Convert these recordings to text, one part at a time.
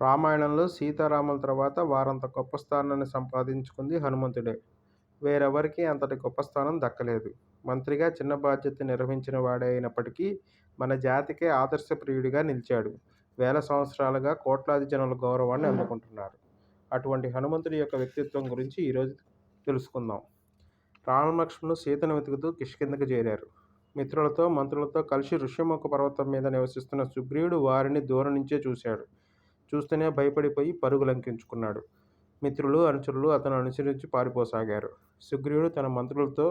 రామాయణంలో సీతారాముల తర్వాత వారంత గొప్ప స్థానాన్ని సంపాదించుకుంది హనుమంతుడే. వేరెవరికి అంతటి గొప్ప స్థానం దక్కలేదు. మంత్రిగా చిన్న బాధ్యత నిర్వహించిన వాడే అయినప్పటికీ మన జాతికే ఆదర్శప్రియుడిగా నిలిచాడు. వేల సంవత్సరాలుగా కోట్లాది జనుల గౌరవాన్ని అందుకుంటున్నారు. అటువంటి హనుమంతుడి యొక్క వ్యక్తిత్వం గురించి ఈరోజు తెలుసుకుందాం. రామలక్ష్మణులు సీతను వెతుకుతూ కిష్కిందకు చేరారు. మిత్రులతో, మంత్రులతో కలిసి ఋష్యముఖ పర్వతం మీద నివసిస్తున్న సుగ్రీవుడు వారిని దూరం నుంచే చూశాడు. చూస్తేనే భయపడిపోయి పరుగు లంకించుకున్నాడు. మిత్రులు, అనుచరులు అతను అనుసరించి పారిపోసాగారు. సుగ్రీవుడు తన మంత్రులతో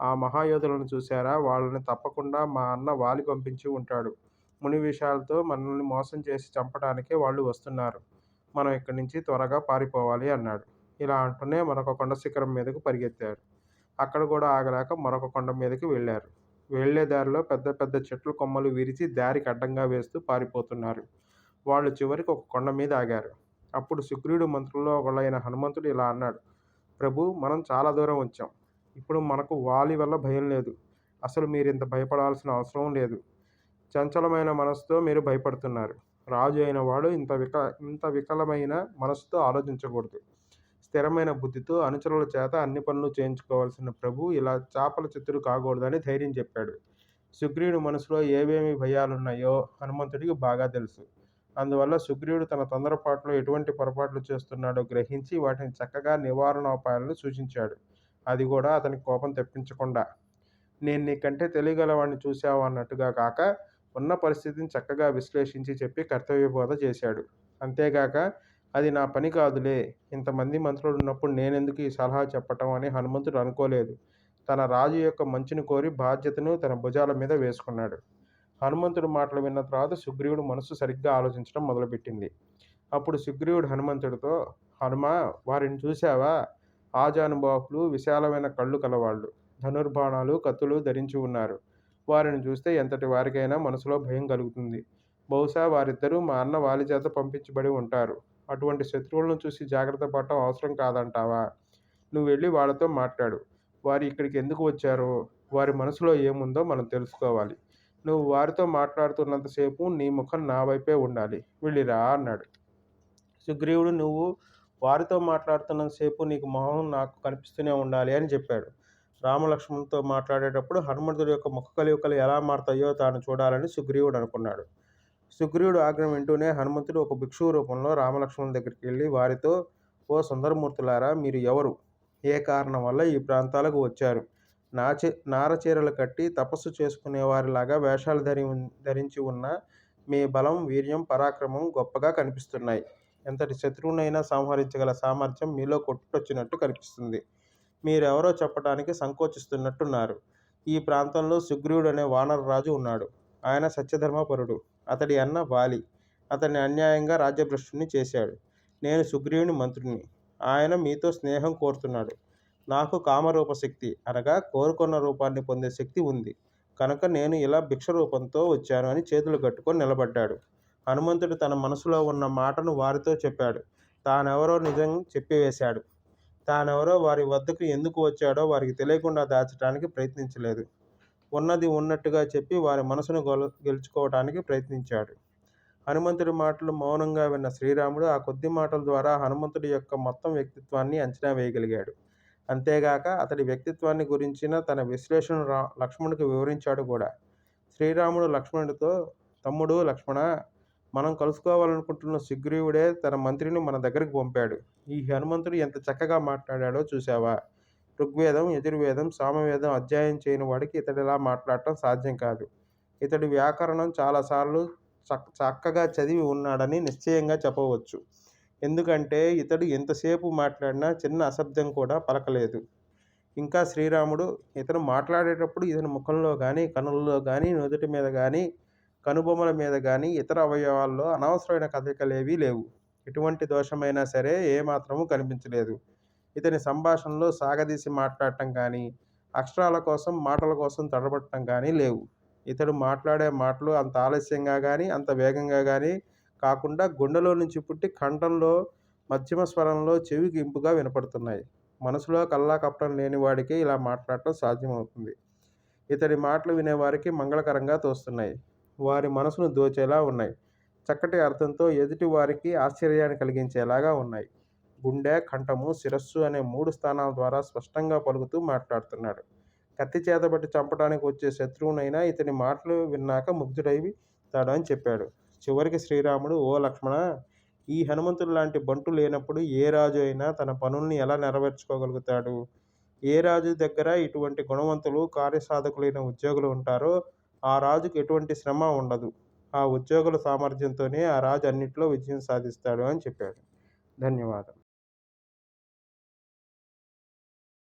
ఆ మహాయోధులను చూశారా? వాళ్ళని తప్పకుండా మా అన్న వాలి పంపించి ఉంటాడు. ముని విషయాలతో మనల్ని మోసం చేసి చంపడానికే వాళ్ళు వస్తున్నారు. మనం ఇక్కడి నుంచి త్వరగా పారిపోవాలి అన్నాడు. ఇలా అంటూనే మరొక కొండ శిఖరం మీదకు పరిగెత్తారు. అక్కడ కూడా ఆగలేక మరొక కొండ మీదకి వెళ్ళారు. వెళ్ళే దారిలో పెద్ద పెద్ద చెట్ల కొమ్మలు విరిచి దారికి అడ్డంగా వేస్తూ పారిపోతున్నారు. వాళ్ళు చివరికి ఒక కొండ మీద ఆగారు. అప్పుడు శుక్రుడు మంత్రుల్లో ఒకళ్ళైన హనుమంతుడు ఇలా అన్నాడు. ప్రభు మనం చాలా దూరం వచ్చాం. ఇప్పుడు మనకు వాలి వల్ల భయం లేదు. అసలు మీరు ఇంత భయపడాల్సిన అవసరం లేదు. చంచలమైన మనస్సుతో మీరు భయపడుతున్నారు. రాజు అయిన వాడు ఇంత విక ఇంత వికలమైన మనస్సుతో ఆలోచించకూడదు. స్థిరమైన బుద్ధితో అనుచరుల చేత అన్ని పనులు చేయించుకోవాల్సిన ప్రభు ఇలా చేపల చిత్తుడు కాకూడదని ధైర్యం చెప్పాడు. సుగ్రీవుడి మనసులో ఏవేమి భయాలున్నాయో హనుమంతుడికి బాగా తెలుసు. అందువల్ల సుగ్రీవుడు తన తొందరపాటులో ఎటువంటి పొరపాట్లు చేస్తున్నాడో గ్రహించి వాటిని చక్కగా నివారణోపాయాలను సూచించాడు. అది కూడా అతని కోపం తెప్పించకుండా. నేను నీకంటే తెలియగలవాణ్ణి చూశావా అన్నట్టుగా కాక ఉన్న పరిస్థితిని చక్కగా విశ్లేషించి చెప్పి కర్తవ్యబోధ చేశాడు. అంతేగాక అది నా పని కాదులే ఇంతమంది మంత్రులు ఉన్నప్పుడు నేనెందుకు ఈ సలహా చెప్పటం అని హనుమంతుడు అనుకోలేదు. తన రాజు యొక్క మంచిని కోరి బాధ్యతను తన భుజాల మీద వేసుకున్నాడు. హనుమంతుడు మాటలు విన్న తర్వాత సుగ్రీవుడు మనసు సరిగ్గా ఆలోచించడం మొదలుపెట్టింది. అప్పుడు సుగ్రీవుడు హనుమంతుడితో హనుమా వారిని చూశావా? ఆజానుబాహులు, విశాలమైన కళ్ళు కలవాళ్ళు. ధనుర్బాణాలు, కత్తులు ధరించి ఉన్నారు. వారిని చూస్తే ఎంతటి వారికైనా మనసులో భయం కలుగుతుంది. బహుశా వారిద్దరూ మా అన్న వాలి చేత పంపించబడి ఉంటారు. అటువంటి శత్రువులను చూసి జాగ్రత్త పడటం అవసరం కాదంటావా? నువ్వు వెళ్ళి వాళ్ళతో మాట్లాడు. వారు ఇక్కడికి ఎందుకు వచ్చారో, వారి మనసులో ఏముందో మనం తెలుసుకోవాలి. నువ్వు వారితో మాట్లాడుతున్నంతసేపు నీ ముఖం నా వైపే ఉండాలి. వెళ్ళిరా అన్నాడు. సుగ్రీవుడు నువ్వు వారితో మాట్లాడుతున్నంతసేపు నీకు మొహం నాకు కనిపిస్తూనే ఉండాలి అని చెప్పాడు. రామలక్ష్మణులతో మాట్లాడేటప్పుడు హనుమంతుడి యొక్క ముఖ కలియుకలు ఎలా మారతాయో తాను చూడాలని సుగ్రీవుడు అనుకున్నాడు. సుగ్రీవుడు ఆజ్ఞ వింటూనే హనుమంతుడు ఒక భిక్షువు రూపంలో రామలక్ష్మణ్ దగ్గరికి వెళ్ళి వారితో ఓ సుందరమూర్తులారా మీరు ఎవరు? ఏ కారణం వల్ల ఈ ప్రాంతాలకు వచ్చారు? నార నారచీరలు కట్టి తపస్సు చేసుకునేవారిలాగా వేషాలు ధరి ధరించి ఉన్న మీ బలం, వీర్యం, పరాక్రమం గొప్పగా కనిపిస్తున్నాయి. ఎంతటి శత్రువునైనా సంహరించగల సామర్థ్యం మీలో కొట్టుకొచ్చినట్టు కనిపిస్తుంది. మీరెవరో చెప్పటానికి సంకోచిస్తున్నట్టున్నారు. ఈ ప్రాంతంలో సుగ్రీవుడు అనే వానరరాజు ఉన్నాడు. ఆయన సత్యధర్మపరుడు. అతడి అన్న వాలి. అతన్ని అన్యాయంగా రాజ్యభ్రష్టుణ్ణి చేశాడు. నేను సుగ్రీవుని మంత్రిని. ఆయన మీతో స్నేహం కోరుతున్నాడు. నాకు కామరూప శక్తి అనగా కోరుకున్న రూపాన్ని పొందే శక్తి ఉంది. కనుక నేను ఇలా భిక్ష రూపంతో వచ్చాను అని చేతులు కట్టుకొని నిలబడ్డాడు. హనుమంతుడు తన మనసులో ఉన్న మాటను వారితో చెప్పాడు. తానెవరో నిజం చెప్పివేశాడు. తానెవరో వారి వద్దకు ఎందుకు వచ్చాడో వారికి తెలియకుండా దాచటానికి ప్రయత్నించలేదు. ఉన్నది ఉన్నట్టుగా చెప్పి వారి మనసును గొల గెలుచుకోవటానికి ప్రయత్నించాడు. హనుమంతుడి మాటలు మౌనంగా విన్న శ్రీరాముడు ఆ కొద్ది మాటల ద్వారా హనుమంతుడి యొక్క మొత్తం వ్యక్తిత్వాన్ని అంచనా వేయగలిగాడు. అంతేగాక అతడి వ్యక్తిత్వాన్ని గురించిన తన విశ్లేషణను రా లక్ష్మణుడికి వివరించాడు కూడా. శ్రీరాముడు లక్ష్మణుడితో తమ్ముడు లక్ష్మణ మనం కలుసుకోవాలనుకుంటున్న సుగ్రీవుడే తన మంత్రిని మన దగ్గరికి పంపాడు. ఈ హనుమంతుడు ఎంత చక్కగా మాట్లాడాడో చూశావా? ఋగ్వేదం, యజుర్వేదం, సామవేదం అధ్యయనం చేయని వాడికి ఇతడిలా మాట్లాడటం సాధ్యం కాదు. ఇతడి వ్యాకరణం చాలాసార్లు చక్ చక్కగా చదివి ఉన్నాడని నిశ్చయంగా చెప్పవచ్చు. ఎందుకంటే ఇతడు ఎంతసేపు మాట్లాడినా చిన్న అశబ్దం కూడా పలకలేదు. ఇంకా శ్రీరాముడు ఇతను మాట్లాడేటప్పుడు ఇతని ముఖంలో కానీ కనులలో కానీ నుదుటి మీద కానీ కనుబొమ్మల మీద కానీ ఇతర అవయవాల్లో అనవసరమైన కదలికలేవీ లేవు. ఎటువంటి దోషమైనా సరే ఏ కనిపించలేదు. ఇతని సంభాషణలో సాగదీసి మాట్లాడటం కానీ అక్షరాల కోసం, మాటల కోసం తడబట్టడం కానీ లేవు. ఇతడు మాట్లాడే మాటలు అంత ఆలస్యంగా కానీ అంత వేగంగా కానీ కాకుండా గుండెలో నుంచి పుట్టి కంఠంలో మధ్యమ స్వరంలో చెవికి ఇంపుగా వినపడుతున్నాయి. మనసులో కల్లా కప్పడం లేని వాడికి ఇలా మాట్లాడటం సాధ్యమవుతుంది. ఇతడి మాటలు వినేవారికి మంగళకరంగా తోస్తున్నాయి. వారి మనసును దోచేలా ఉన్నాయి. చక్కటి అర్థంతో ఎదుటి వారికి ఆశ్చర్యాన్ని కలిగించేలాగా ఉన్నాయి. గుండె, కంఠము, శిరస్సు అనే మూడు స్థానాల ద్వారా స్పష్టంగా పలుకుతూ మాట్లాడుతున్నాడు. కత్తి చేతబట్టి చంపటానికి వచ్చే శత్రువునైనా ఇతని మాటలు విన్నాక ముగ్ధుడైతాడు అని చెప్పాడు. చివరికి శ్రీరాముడు ఓ లక్ష్మణ ఈ హనుమంతుడు లాంటి బంటు లేనప్పుడు ఏ రాజు అయినా తన పనుల్ని ఎలా నెరవేర్చుకోగలుగుతాడు? ఏ రాజు దగ్గర ఇటువంటి గుణవంతులు, కార్యసాధకులైన ఉద్యోగులు ఉంటారో ఆ రాజుకు ఎటువంటి శ్రమ ఉండదు. ఆ ఉద్యోగుల సామర్థ్యంతోనే ఆ రాజు అన్నింటిలో విజయం సాధిస్తాడు అని చెప్పాడు. ధన్యవాదాలు.